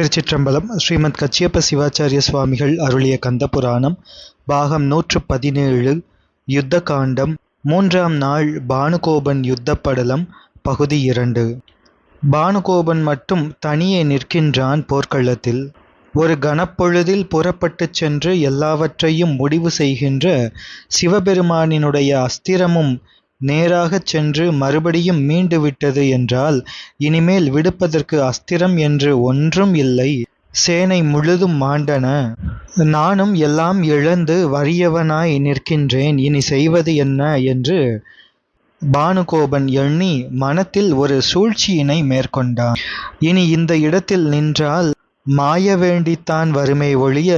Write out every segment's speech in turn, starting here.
திருச்சிற்றம்பலம் ஸ்ரீமத் கச்சியப்ப சிவாச்சாரிய சுவாமிகள் அருளிய கந்த புராணம் பாகம் நூற்று பதினேழு யுத்த காண்டம் மூன்றாம் நாள் பானுகோபன் யுத்த படலம் பகுதி இரண்டு. பானுகோபன் மட்டும் தனியே நிற்கின்றான் போர்க்களத்தில் ஒரு கணப்பொழுதில் புறப்பட்டு சென்று எல்லாவற்றையும் முடிவு செய்கின்ற சிவபெருமானினுடைய அஸ்திரமும் நேராகச் சென்று மறுபடியும் மீண்டு விட்டது என்றால் இனிமேல் விடுப்பதற்கு அஸ்திரம் என்று ஒன்றும் இல்லை. சேனை முழுதும் மாண்டன. நானும் எல்லாம் இழந்து வறியவனாய் நிற்கின்றேன். இனி செய்வது என்ன? என்று பானுகோபன் எண்ணி மனத்தில் ஒரு சூழ்ச்சியினை மேற்கொண்டான். இனி இந்த இடத்தில் நின்றால் மாய வேண்டித்தான் வருமே ஒழிய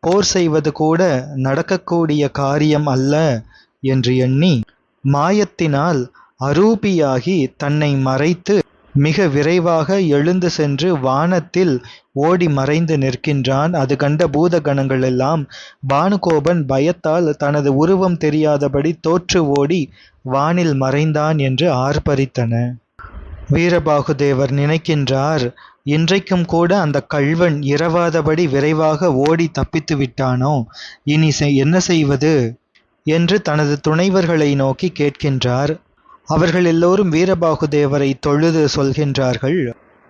போர் செய்வது கூட நடக்கக்கூடிய காரியம் அல்ல என்று எண்ணி மாயத்தினால் அரூபியாகி தன்னை மறைத்து மிக விரைவாக எழுந்து சென்று வானத்தில் ஓடி மறைந்து நிற்கின்றான். அது கண்ட பூத கணங்களெல்லாம் பானுகோபன் பயத்தால் தனது உருவம் தெரியாதபடி தோற்று ஓடி வானில் மறைந்தான் என்று ஆர்ப்பரித்தன. வீரபாகுதேவர் நினைக்கின்றார் இன்றைக்கும் கூட அந்த கள்வன் இரவாதபடி விரைவாக ஓடி தப்பித்து விட்டானோ? இனி என்ன செய்வது? என்று தனது துணைவர்களை நோக்கி கேட்கின்றார். அவர்கள் எல்லோரும் வீரபாகுதேவரை தொழுது சொல்கின்றார்கள்.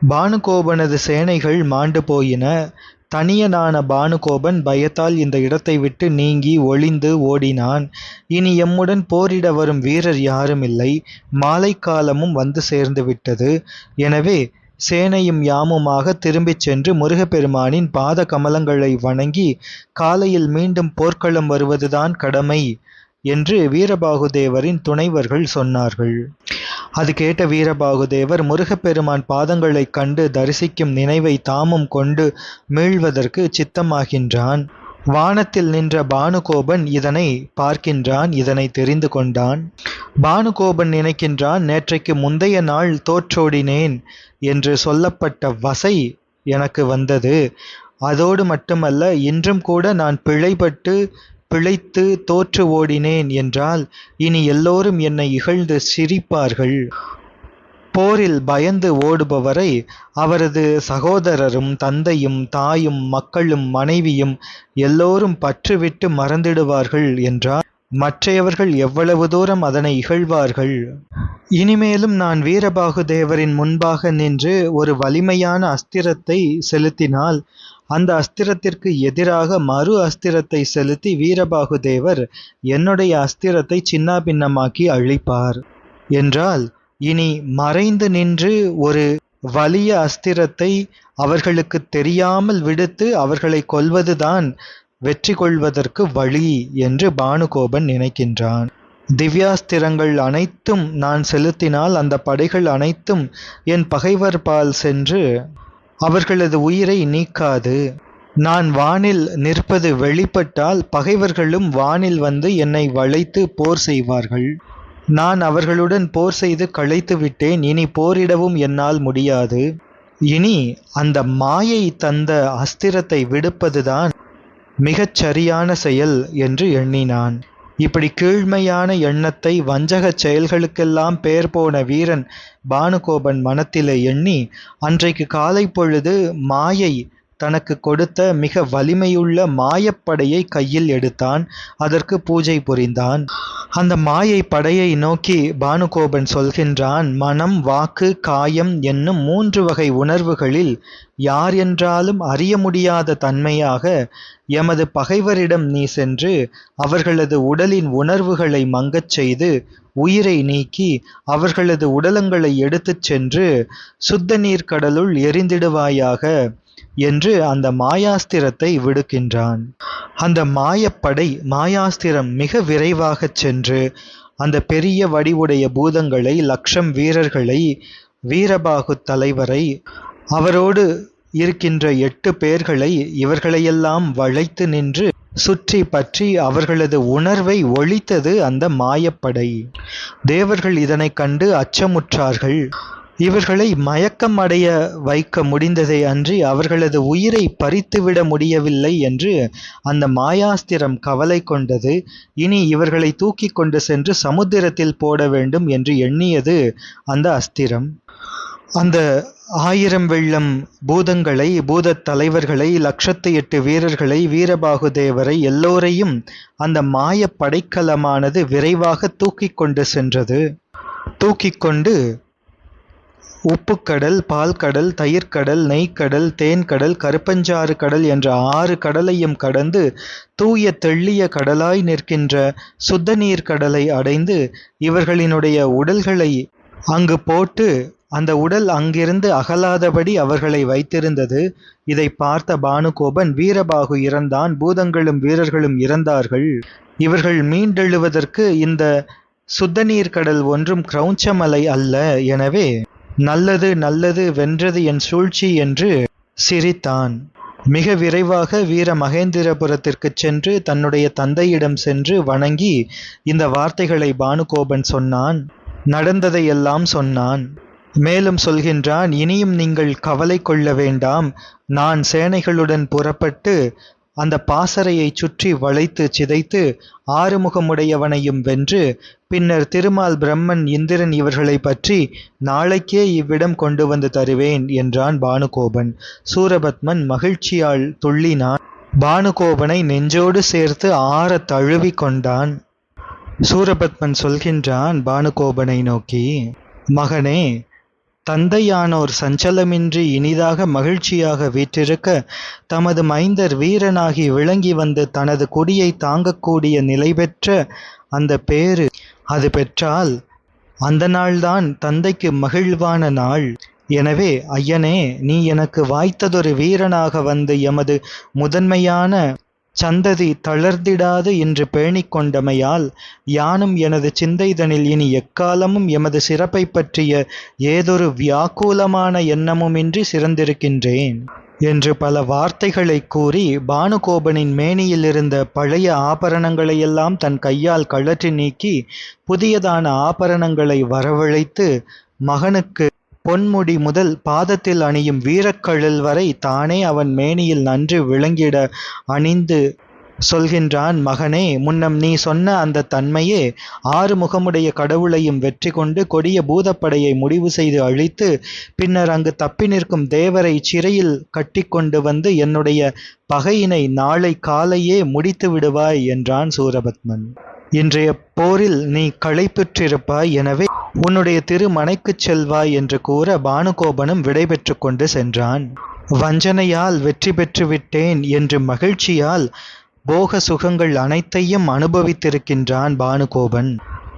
பானுகோபனது சேனைகள் மாண்டு போயின. தனியனான பானுகோபன் பயத்தால் இந்த இடத்தை விட்டு நீங்கி ஒளிந்து ஓடினான். இனி எம்முடன் போரிட வரும் வீரர் யாரும் இல்லை. மாலை காலமும் வந்து சேர்ந்து விட்டது. எனவே சேனையும் யாமுமாக திரும்பிச் சென்று முருகப்பெருமானின் பாத கமலங்களை வணங்கி காலையில் மீண்டும் போர்க்களம் வருவதுதான் கடமை என்று வீரபாகுதேவரின் துணைவர்கள் சொன்னார்கள். அது கேட்ட வீரபாகுதேவர் முருகப்பெருமான் பாதங்களைக் கண்டு தரிசிக்கும் நினைவை தாமும் கொண்டு மீள்வதற்கு சித்தமாகின்றான். வானத்தில் நின்ற பானுகோபன் இதனை பார்க்கின்றான் இதனை தெரிந்து கொண்டான். பானுகோபன் நினைக்கின்றான் நேற்றைக்கு முந்தைய நாள் தோற்றோடினேன் என்று சொல்லப்பட்ட வசை எனக்கு வந்தது. அதோடு மட்டுமல்ல இன்றும் கூட நான் பிழைப்பட்டு பிழைத்து தோற்று ஓடினேன் என்றால் இனி எல்லோரும் என்னை இகழ்ந்து சிரிப்பார்கள். போரில் பயந்து ஓடுபவரை அவரது சகோதரரும் தந்தையும் தாயும் மக்களும் மனைவியும் எல்லோரும் பற்றுவிட்டு மறந்திடுவார்கள் என்றால் மற்றையவர்கள் எவ்வளவு தூரம் அதனை இகழ்வார்கள்? இனிமேலும் நான் வீரபாகுதேவரின் முன்பாக நின்று ஒரு வலிமையான அஸ்திரத்தை செலுத்தினால் அந்த அஸ்திரத்திற்கு எதிராக மறு அஸ்திரத்தை செலுத்தி வீரபாகுதேவர் என்னுடைய அஸ்திரத்தை சின்னாபின்னமாக்கி அழிப்பார் என்றால் இனி மறைந்து நின்று ஒரு வலிய அஸ்திரத்தை அவர்களுக்கு தெரியாமல் விடுத்து அவர்களை கொல்வதுதான் வெற்றி கொள்வதற்கு வழி என்று பானுகோபன் நினைக்கின்றான். திவ்யாஸ்திரங்கள் அனைத்தும் நான் செலுத்தினால் அந்த படைகள் அனைத்தும் என் பகைவர் பால் சென்று அவர்களது உயிரை நீக்காது. நான் வானில் நிற்பது வெளிப்பட்டால் பகைவர்களும் வானில் வந்து என்னை வளைத்து போர் செய்வார்கள். நான் அவர்களுடன் போர் செய்து களைத்து விட்டேன். இனி போரிடவும் என்னால் முடியாது. இனி அந்த மாயை தந்த அஸ்திரத்தை விடுப்பதுதான் மிகச் சரியான செயல் என்று எண்ணினான். இப்படி கீழ்மையான எண்ணத்தை வஞ்சகச் செயல்களுக்கெல்லாம் பேர் போன வீரன் பானுகோபன் மனத்திலே எண்ணி அன்றைக்கு காலை பொழுது மாயை தனக்கு கொடுத்த மிக வலிமையுள்ள மாயப்படையை கையில் எடுத்தான். அதற்கு பூஜை புரிந்தான். அந்த மாயை படையை நோக்கி பானுகோபன் சொல்கின்றான் மனம் வாக்கு காயம் என்னும் மூன்று வகை உணர்வுகளில் யார் என்றாலும் அறிய முடியாத தன்மையாக எமது பகைவரிடம் நீ சென்று அவர்களது உடலின் உணர்வுகளை மங்கச் செய்து உயிரை நீக்கி அவர்களது உடலங்களை எடுத்துச் சென்று சுத்த நீர் கடலுள் எரிந்திடுவாயாக. என்று அந்த மாயாஸ்திரத்தை விடுக்கின்றான். அந்த மாயப்படை மாயாஸ்திரம் மிக விரைவாகச் சென்று அந்த பெரிய வடிவுடைய பூதங்களை லக்ஷம் வீரர்களை வீரபாகு தலைவரை அவரோடு இருக்கின்ற எட்டு பேர்களை இவர்களையெல்லாம் வளைத்து நின்று சுற்றி பற்றி அவர்களது உணர்வை ஒழித்தது அந்த மாயப்படை. தேவர்கள் இதனை கண்டு அச்சமுற்றார்கள். இவர்களை மயக்கம் அடைய வைக்க முடிந்ததை அன்றி அவர்களது உயிரை பறித்துவிட முடியவில்லை என்று அந்த மாயாஸ்திரம் கவலை கொண்டது. இனி இவர்களை தூக்கி கொண்டு சென்று சமுத்திரத்தில் போட வேண்டும் என்று எண்ணியது அந்த அஸ்திரம். அந்த ஆயிரம் வெள்ளம் பூதங்களை பூதத் தலைவர்களை லட்சத்து எட்டு வீரர்களை வீரபாகு தேவரை எல்லோரையும் அந்த மாயப் படைக்கலமானது விரைவாக தூக்கி கொண்டு சென்றது. தூக்கிக் கொண்டு உப்புக்கடல் பால்கடல் தயிர்க்கடல் நெய்க்கடல் தேன்கடல் கருப்பஞ்சாறு கடல் என்ற ஆறு கடலையும் கடந்து தூய தெள்ளிய கடலாய் நிற்கின்ற சுத்த நீர் கடலை அடைந்து இவர்களினுடைய உடல்களை அங்கு போட்டு அந்த உடல் அங்கிருந்து அகலாதபடி அவர்களை வைத்திருந்தது. இதை பார்த்த பானுகோபன் வீரபாகு இறந்தான் பூதங்களும் வீரர்களும் இறந்தார்கள். இவர்கள் மீண்டெழுவதற்கு இந்த சுத்த நீர் கடல் ஒன்றும் கிரௌஞ்சமலை அல்ல. எனவே நல்லது நல்லது வென்றது என் சூழ்ச்சி என்று சிரித்தான். மிக விரைவாக வீர மகேந்திரபுரத்திற்குச் சென்று தன்னுடைய தந்தையிடம் சென்று வணங்கி இந்த வார்த்தைகளை பானுகோபன் சொன்னான். நடந்ததையெல்லாம் சொன்னான். மேலும் சொல்கின்றான் இனியும் நீங்கள் கவலை கொள்ள வேண்டாம். நான் சேனைகளுடன் புறப்பட்டு அந்த பாசறையைச் சுற்றி வளைத்து சிதைத்து ஆறுமுகமுடையவனையும் வென்று பின்னர் திருமால் பிரம்மன் இந்திரன் இவர்களை பற்றி நாளைக்கே இவ்விடம் கொண்டு வந்து தருவேன் என்றான் பானுகோபன். சூரபத்மன் மகிழ்ச்சியால் துள்ளினான். பானுகோபனை நெஞ்சோடு சேர்த்து ஆற தழுவி கொண்டான். சூரபத்மன் சொல்கின்றான் பானுகோபனை நோக்கி மகனே தந்தையானோர் சஞ்சலமின்றி இனிதாக மகிழ்ச்சியாக வீற்றிருக்க தமது மைந்தர் வீரனாகி விளங்கி வந்து தனது குடியை தாங்கக்கூடிய நிலை பெற்ற அந்த பேறு. அது பெற்றால் அந்த நாள்தான் தந்தைக்கு மகிழ்வான நாள். எனவே ஐயனே நீ எனக்கு வாய்த்ததொரு வீரனாக வந்து எமது முதன்மையான சந்ததி தளர்ந்திடாது என்று பேணிக் கொண்டமையால் யானும் எனது சிந்தைதனில் இனி எக்காலமும் எமது சிறப்பை பற்றிய ஏதொரு வியாக்குலமான எண்ணமுமின்றி சிறந்திருக்கின்றேன். என்று பல வார்த்தைகளை கூறி பானுகோபனின் மேனியில் இருந்த பழைய ஆபரணங்களையெல்லாம் தன் கையால் கழற்றி நீக்கி புதியதான ஆபரணங்களை வரவழைத்து மகனுக்கு பொன்முடி முதல் பாதத்தில் அணியும் வீரக்கழல் வரை தானே அவன் மேனியில் நன்று விளங்கிட அணிந்து சொல்கின்றான் மகனே முன்னம் நீ சொன்ன அந்த தன்மையே ஆறு முகமுடைய கடவுளையும் வெற்றி கொண்டு கொடிய பூதப்படையை முடிவு செய்து அழித்து பின்னர் அங்கு தப்பி நிற்கும் தேவரை சிறையில் கட்டிக்கொண்டு வந்து என்னுடைய பகையினை நாளை காலையே முடித்து விடுவாய் என்றான் சூரபத்மன். இன்றைய போரில் நீ களைப்புற்றிருப்பாய் எனவே உன்னுடைய திருமனைக்குச் செல்வாய் என்று கூற பானுகோபனும் விடைபெற்று கொண்டு சென்றான். வஞ்சனையால் வெற்றி பெற்றுவிட்டேன் என்று மகிழ்ச்சியால் போக சுகங்கள் அனைத்தையும் அனுபவித்திருக்கின்றான் பானுகோபன்.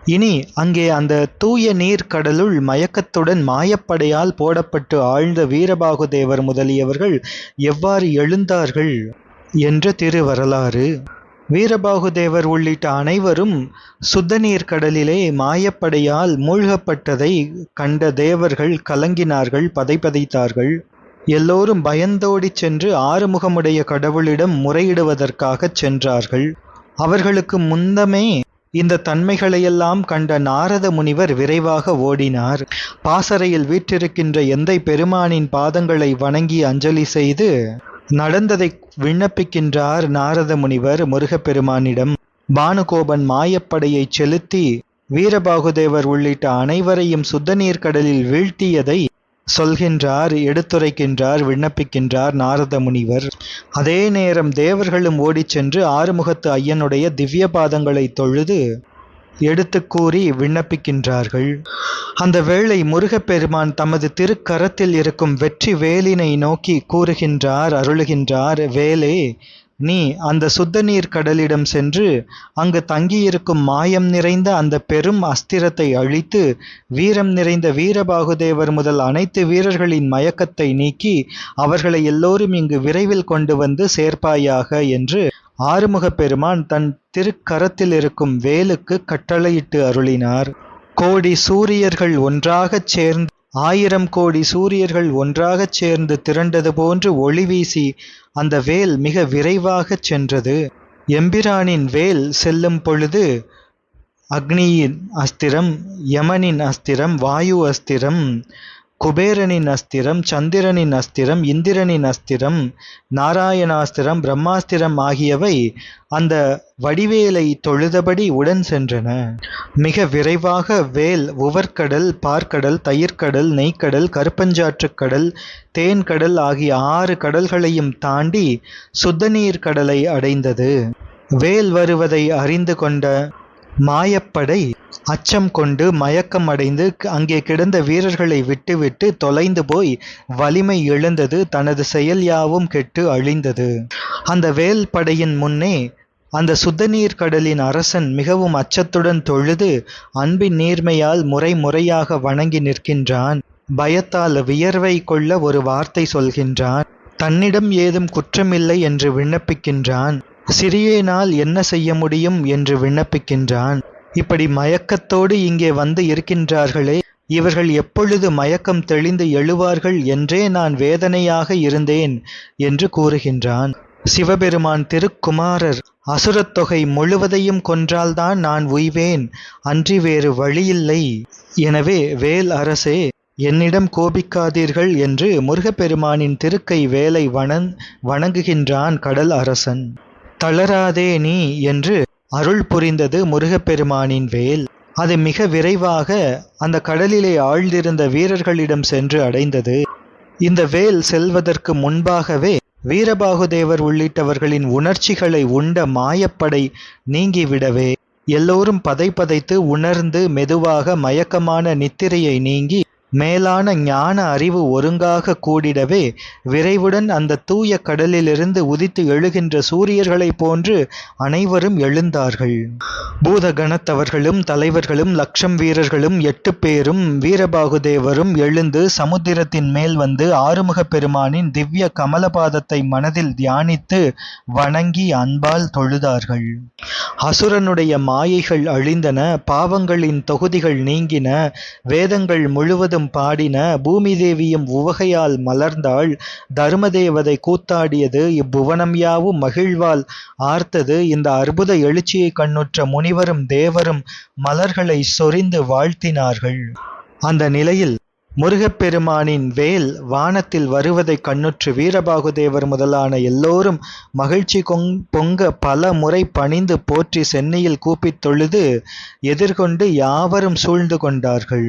இனி அங்கே அந்த தூய நீர் கடலுள் மயக்கத்துடன் மாயப்படையால் போடப்பட்டு ஆழ்ந்த வீரபாகுதேவர் முதலியவர்கள் எவ்வாறு எழுந்தார்கள் என்ற திருவரலாறு. வீரபாகுதேவர் உள்ளிட்ட அனைவரும் சுத்தநீர் கடலிலே மாயப்படையால் மூழ்கப்பட்டதை கண்ட தேவர்கள் கலங்கினார்கள் பதைபதைத்தார்கள். எல்லோரும் பயந்தோடிச் சென்று ஆறுமுகமுடைய கடவுளிடம் முறையிடுவதற்காகச் சென்றார்கள். அவர்களுக்கு முந்தமே இந்த தன்மைகளையெல்லாம் கண்ட நாரத முனிவர் விரைவாக ஓடினார். பாசறையில் வீற்றிருக்கின்ற எந்தை பெருமானின் பாதங்களை வணங்கி அஞ்சலி செய்து நடந்ததை விண்ணப்பிக்கின்றார் நாரத முனிவர் முருகப்பெருமானிடம். பானுகோபன் மாயப்படையை செலுத்தி வீரபாகுதேவர் உள்ளிட்ட அனைவரையும் சுத்த நீர்க்கடலில் வீழ்த்தியதை சொல்கின்றார் எடுத்துரைக்கின்றார் விண்ணப்பிக்கின்றார் நாரத முனிவர் அதே நேரம் தேவர்களும் ஓடிச் சென்று ஆறுமுகத்து ஐயனுடைய திவ்ய பாதங்களை தொழுது எடுத்து கூறி விண்ணப்பிக்கின்றார்கள். அந்த வேளை முருகப்பெருமான் தமது திருக்கரத்தில் இருக்கும் வெற்றி வேலினை நோக்கி கூறுகின்றார் அருளுகின்றார் வேலே நீ அந்த சுத்த நீர் கடலிடம் சென்று அங்கு தங்கியிருக்கும் மாயம் நிறைந்த அந்த பெரும் அஸ்திரத்தை அழித்து வீரம் நிறைந்த வீரபாகுதேவர் முதல் அனைத்து வீரர்களின் மயக்கத்தை நீக்கி அவர்களை எல்லோரும் இங்கு விரைவில் கொண்டு வந்து சேர்ப்பாயாக என்று ஆறுமுகப் பெருமான் தன் திருக்கரத்தில் இருக்கும் வேலுக்கு கட்டளையிட்டு அருளினார். கோடி சூரியர்கள் ஒன்றாகச் சேர்ந்து ஆயிரம் கோடி சூரியர்கள் ஒன்றாகச் சேர்ந்து திரண்டது போன்று ஒளி வீசி அந்த வேல் மிக விரைவாகச் சென்றது. எம்பிரானின் வேல் செல்லும் பொழுது அக்னியின் அஸ்திரம் யமனின் அஸ்திரம் வாயு அஸ்திரம் குபேரனின் அஸ்திரம் சந்திரனின் அஸ்திரம் இந்திரனின் அஸ்திரம் நாராயணாஸ்திரம் பிரம்மாஸ்திரம் ஆகியவை அந்த வடிவேலை தொழுதபடி உடன் சென்றன. மிக விரைவாக வேல் உவர்கடல் பார்க்கடல் தயிர்க்கடல் நெய்க்கடல் கருப்பஞ்சாற்றுக் கடல் தேன்கடல் ஆகிய ஆறு கடல்களையும் தாண்டி சுத்தநீர் கடலை அடைந்தது. வேல் வருவதை அறிந்து கொண்ட மாயப்படை அச்சம் கொண்டு மயக்கம் அடைந்து அங்கே கிடந்த வீரர்களை விட்டுவிட்டு தொலைந்து போய் வலிமை இழந்தது தனது செயல் யாவும் கெட்டு அழிந்தது. அந்த வேல் படையின் முன்னே அந்த சுத்தநீர் கடலின் அரசன் மிகவும் அச்சத்துடன் தொழுது அன்பின் நீர்மையால் முறை முறையாக வணங்கி நிற்கின்றான். பயத்தால் வியர்வை கொள்ள ஒரு வார்த்தை சொல்கின்றான். தன்னிடம் ஏதும் குற்றமில்லை என்று விண்ணப்பிக்கின்றான். சிறியேனால் என்ன செய்ய முடியும் என்று விண்ணப்பிக்கின்றான். இப்படி மயக்கத்தோடு இங்கே வந்து இருக்கின்றார்களே இவர்கள் எப்பொழுது மயக்கம் தெளிந்து எழுவார்கள் என்றே நான் வேதனையாக இருந்தேன் என்று கூறுகின்றான். சிவபெருமான் திருக்குமாரர் அசுரத் தொகை முழுவதையும் கொன்றால்தான் நான் உய்வேன் அன்றி வேறு வழியில்லை. எனவே வேல் அரசே என்னிடம் கோபிக்காதீர்கள் என்று முருகப்பெருமானின் திருக்கை வேலை வணங் வணங்குகின்றான் கடல் அரசன். தளராதே நீ என்று அருள் புரிந்தது முருகப்பெருமானின் வேல். அது மிக விரைவாக அந்த கடலிலே ஆழ்ந்திருந்த வீரர்களிடம் சென்று அடைந்தது. இந்த வேல் செல்வதற்கு முன்பாகவே வீரபாகுதேவர் உள்ளிட்டவர்களின் உணர்ச்சிகளை உண்ட மாயப்படை நீங்கிவிடவே. எல்லோரும் பதை பதைத்து உணர்ந்து மெதுவாக மயக்கமான நித்திரையை நீங்கி மேலான ஞான அறிவு ஒருங்காக கூடிடவே விரைவுடன் அந்த தூய கடலிலிருந்து உதித்து எழுகின்ற சூரியர்களைப் போன்று அனைவரும் எழுந்தார்கள். பூதகணத்தவர்களும் தலைவர்களும் லட்சம் வீரர்களும் எட்டு பேரும் வீரபாகுதேவரும் எழுந்து சமுத்திரத்தின் மேல் வந்து ஆறுமுகப் பெருமானின் திவ்ய கமலபாதத்தை மனதில் தியானித்து வணங்கி அன்பால் தொழுதார்கள். அசுரனுடைய மாயைகள் அழிந்தன பாவங்களின் தொகுதிகள் நீங்கின வேதங்கள் முழுவதும் பாடின பூமி தேவியும் உவகையால் மலர்ந்தாள் தர்மதேவதை கூத்தாடியது இப்புவனம் யாவும் மகிழ்வால் ஆர்த்தது இந்த அற்புத எழுச்சியை கண்ணுற்ற முனிவரும் தேவரும் மலர்களை சொரிந்து வாழ்த்தினார்கள். அந்த நிலையில் முருகப்பெருமானின் வேல் வானத்தில் வருவதை கண்ணுற்று வீரபாகுதேவர் முதலான எல்லோரும் மகிழ்ச்சி கொங் பொங்க பல முறை பணிந்து போற்றி சென்னையில் கூப்பித் தொழுது எதிர்கொண்டு யாவரும் சூழ்ந்து கொண்டார்கள்.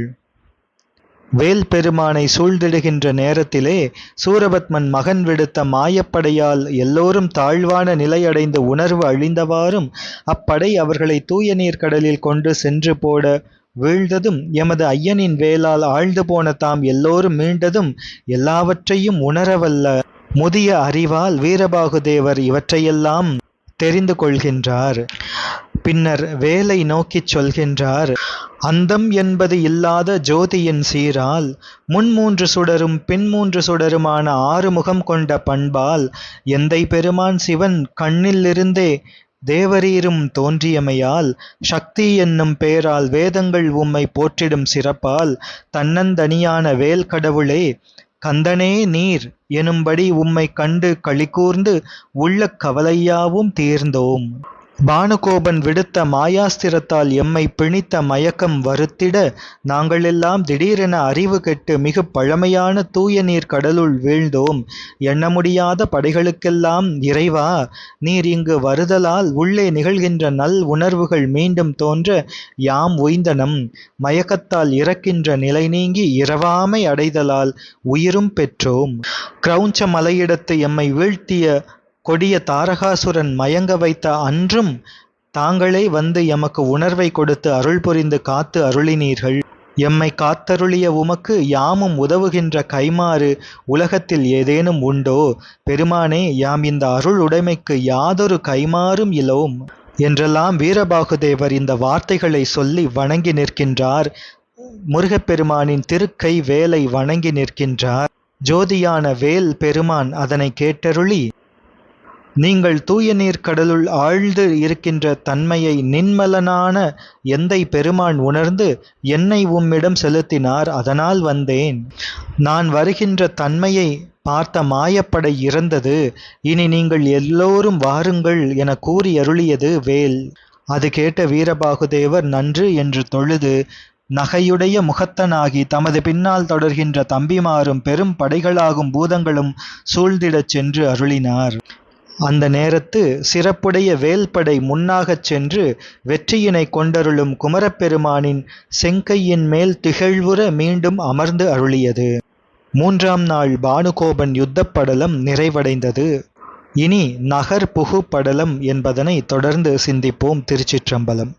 வேல் பெருமானை சூழ்ந்திடுகின்ற நேரத்திலே சூரபத்மன் மகன் விடுத்த மாயப்படையால் எல்லோரும் தாழ்வான நிலையடைந்து உணர்வு அழிந்தவாறும் அப்படை அவர்களை தூய நீர் கடலில் கொண்டு சென்று போட வீழ்ந்ததும் எமது ஐயனின் வேலால் ஆழ்ந்து போன தாம் எல்லோரும் மீண்டதும் எல்லாவற்றையும் உணரவல்ல. முதிய அறிவால் வீரபாகுதேவர் இவற்றையெல்லாம் தெரிந்து கொள்கின்றார். பின்னர் வேலை நோக்கிச் சொல்கின்றார். அந்தம் என்பது இல்லாத ஜோதியின் சீரால் முன் மூன்று சுடரும் பின் மூன்று சுடருமான ஆறு முகம் கொண்ட பண்பால் எந்தை பெருமான் சிவன் கண்ணிலிருந்தே தேவரீரும் தோன்றியமையால் சக்தி என்னும் பெயரால் வேதங்கள் உம்மை போற்றிடும் சிறப்பால் தன்னந்தனியான வேல் கடவுளே கந்தனே நீர் எனும்படி உம்மை கண்டு களிகூர்ந்து உள்ள கவலையாவும் தீர்ந்தோம். பானுகோபன் விடுத்த மாயாஸ்திரத்தால் எம்மை பிணித்த மயக்கம் வருத்திட நாங்களெல்லாம் திடீரென அறிவு கெட்டு மிக பழமையான தூய நீர் கடலுள் வீழ்ந்தோம். எண்ண முடியாத படைகளுக்கெல்லாம் இறைவா நீர் இங்கு வருதலால் உள்ளே நிகழ்கின்ற நல் உணர்வுகள் மீண்டும் தோன்ற யாம் உய்ந்தனம். மயக்கத்தால் இறக்கின்ற நிலை நீங்கி இரவாமை அடைதலால் உயிரும் பெற்றோம். கிரௌஞ்ச மலையிடத்து எம்மை வீழ்த்திய கொடிய தாரகாசுரன் மயங்க வைத்த அன்றும் தாங்களே வந்து எமக்கு உணர்வை கொடுத்து அருள் புரிந்து காத்து அருளினீர்கள். எம்மை காத்தருளிய உமக்கு யாமும் உதவுகின்ற கைமாறு உலகத்தில் ஏதேனும் உண்டோ? பெருமானே யாம் இந்த அருள் உடைமைக்கு யாதொரு கைமாறும் இலோம் என்றெல்லாம் வீரபாகுதேவர் இந்த வார்த்தைகளை சொல்லி வணங்கி நிற்கின்றார். முருகப்பெருமானின் திருக்கை வேலை வணங்கி நிற்கின்றார். ஜோதியான வேல் பெருமான் அதனை கேட்டருளி நீங்கள் தூய நீர் கடலுள் ஆழ்ந்து இருக்கின்ற தன்மையை நின்மலனான எந்தை பெருமான் உணர்ந்து என்னை உம்மிடம் செலுத்தினார் அதனால் வந்தேன். நான் வருகின்ற தன்மையை பார்த்த மாயப்படை இறந்தது. இனி நீங்கள் எல்லோரும் வாருங்கள் என கூறி அருளியது வேல். அது கேட்ட வீரபாகுதேவர் நன்று என்று தொழுது நகையுடைய முகத்தனாகி தமது பின்னால் தொடர்கின்ற தம்பிமாரும் பெரும் படைகளாகும் பூதங்களும் சூழ்ந்திடச் சென்று அருளினார். அந்த நேரத்து சிறப்புடைய வேல்படை முன்னாகச் சென்று வெற்றியினைக் கொண்டருளும் குமரப்பெருமானின் செங்கையின் மேல் திகழ்வுற மீண்டும் அமர்ந்து அருளியது. மூன்றாம் நாள் பானுகோபன் யுத்தப்படலம் நிறைவடைந்தது. இனி நகர் புகு படலம் என்பதனை தொடர்ந்து சிந்திப்போம். திருச்சிற்றம்பலம்.